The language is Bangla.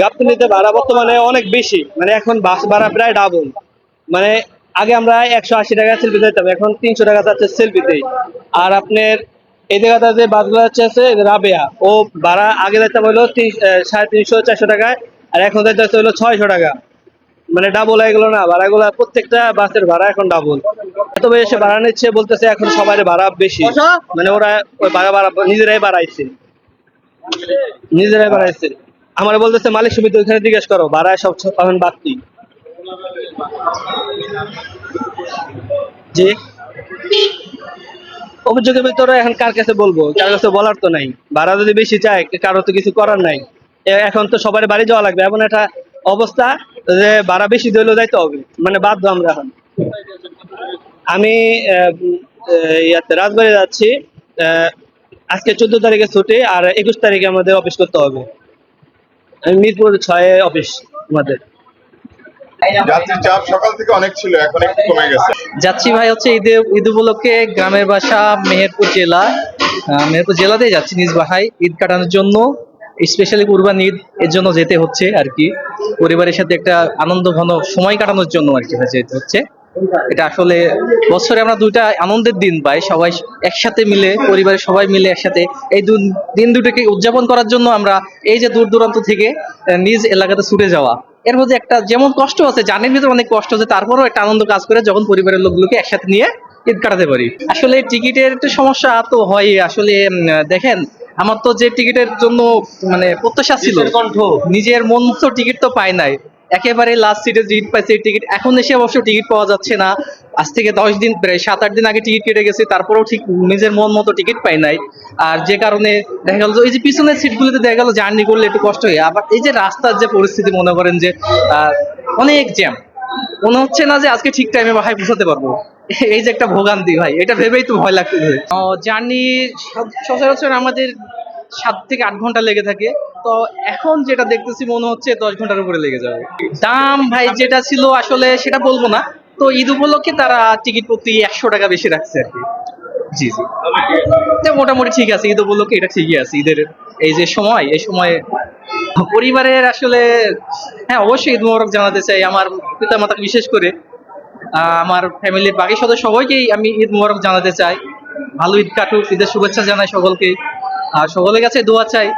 গাবতলিতে ভাড়া বর্তমানে অনেক বেশি। মানে এখন বাস ভাড়া প্রায় ডাবল মানে আগে আমরা একশো আশি টাকা সেলফি দিতাম এখন তিনশো টাকা যাচ্ছে সেলফিতেই আর আপনার এই জায়গাটা যে বাসগুলো হচ্ছে আছে রাবেয়া ও ভাড়া আগে দিতাম হলো সাড়ে তিনশো চারশো টাকায় আর এখন দিতে হচ্ছে হলো ছয়শো টাকা। মানে ডাবল হয়ে গেলো না ভাড়াগুলো প্রত্যেকটা বাসের ভাড়া এখন ডাবল এত বেশি ভাড়া নিচ্ছে বলতেছে এখন সবাই ভাড়া বেশি। মানে ওরা ওই ভাড়া ভাড়া নিজেরাই বাড়াইছে। নিজেরাই বাড়াইছে। আমার বলতেছে, মালিক সমিতি ওইখানে জিজ্ঞেস করো ভাড়া সব এখন বাড়তি। জি। অভিযোগের ভিতরে এখন কার কাছে বলব? কার কাছে বলার তো নাই। ভাড়া যদি বেশি চায় কারও তো কিছু করার নাই। এখন তো সবার বাড়ি যাওয়া লাগবে। এমন একটা অবস্থা যে ভাড়া বেশি দিলেও যাইতে হবে। মানে বাধ্য আমরা এখন। আমি ইয়াতে রাজবাড়ি যাচ্ছি। আজকে চোদ্দ তারিখে ছুটি আর একুশ তারিখে আমাদের অফিস করতে হবে। আমি মিরপুর ছয় অফিস আমাদের যাত্রীর চাপ সকাল থেকে অনেক ছিল এখন একটু কমে গেছে। যাচ্ছি ভাই হচ্ছে ঈদে ঈদ উপলক্ষে গ্রামের বাসা মেহেরপুর জেলা। আহ, মেহেরপুর জেলাতেই যাচ্ছি নিজ বাসায় ঈদ কাটানোর জন্য। স্পেশালি কুরবান ঈদ এর জন্য যেতে হচ্ছে আর কি। পরিবারের সাথে একটা আনন্দ ঘন সময় কাটানোর জন্য আর কি যেতে হচ্ছে। এটা আসলে বছরে আমরা দুইটা আনন্দের দিন পাই সবাই একসাথে মিলে পরিবারের সবাই মিলে একসাথে। এই দিন দুটোকে উদযাপন করার জন্য আমরা এই যে দূর দূরান্ত থেকে নিজ এলাকাতে ছুটে যাওয়া। এর মধ্যে একটা যেমন কষ্ট আছে জানের ভিতরে অনেক কষ্ট আছে তারপরেও একটা আনন্দ কাজ করে যখন পরিবারের লোকগুলোকে একসাথে নিয়ে ঈদ কাটাতে পারি। আসলে টিকিটের একটা সমস্যা তো হয় আসলে দেখেন আমার তো যে টিকিটের জন্য মানে প্রত্যাশা ছিল নিজের মন মতো টিকিট তো পাই নাই। একেবারে লাস্ট সিটে টিকিট পাইছে টিকিট এখন এসে অবশ্য টিকিট পাওয়া যাচ্ছে না। আজ থেকে দশ দিন, প্রায় সাত আট দিন আগে টিকিট কেটে গেছে, তারপরেও ঠিক নিজের মন মতো টিকিট পাই নাই। আর যে কারণে দেখা গেল এই যে পিছনের সিটগুলোতে দেখা গেল জার্নি করলে একটু কষ্ট হয়। আবার এই যে রাস্তার যে পরিস্থিতি, মনে করেন যে অনেক জ্যাম মনে হচ্ছে না যে আজকে ঠিক টাইমে বাসায় পৌঁছাতে পারব। এই যে একটা ভোগান্তি ভাই, এটা ভেবেই তো ভয় লাগতেছে। জার্নি সচরাচর আমাদের সাত থেকে আট ঘণ্টা লেগে থাকে। তো এখন যেটা দেখতেছি মনে হচ্ছে দশ ঘণ্টার উপরে লেগে যাবে। দাম ভাই যেটা ছিল আসলে সেটা বলব না। তো ঈদ উপলক্ষে তারা টিকিট প্রতি একশো টাকা বেশি রাখছে আর কি। জি জি। মোটামুটি ঠিক আছে, ঈদ উপলক্ষে এটা ঠিকই আছে। ঈদের এই যে সময়, এই সময় পরিবারের আসলে হ্যাঁ অবশ্যই ঈদ মোবারক জানাতে চাই। আমার পিতা মাতাকে বিশেষ করে আমার ফ্যামিলির বাকি সদস্য সবাইকেই আমি ঈদ মোবারক জানাতে চাই। ভালো ঈদ কাটুক, ঈদের শুভেচ্ছা জানাই সকলকে আর সকলের কাছে দোয়া চাই।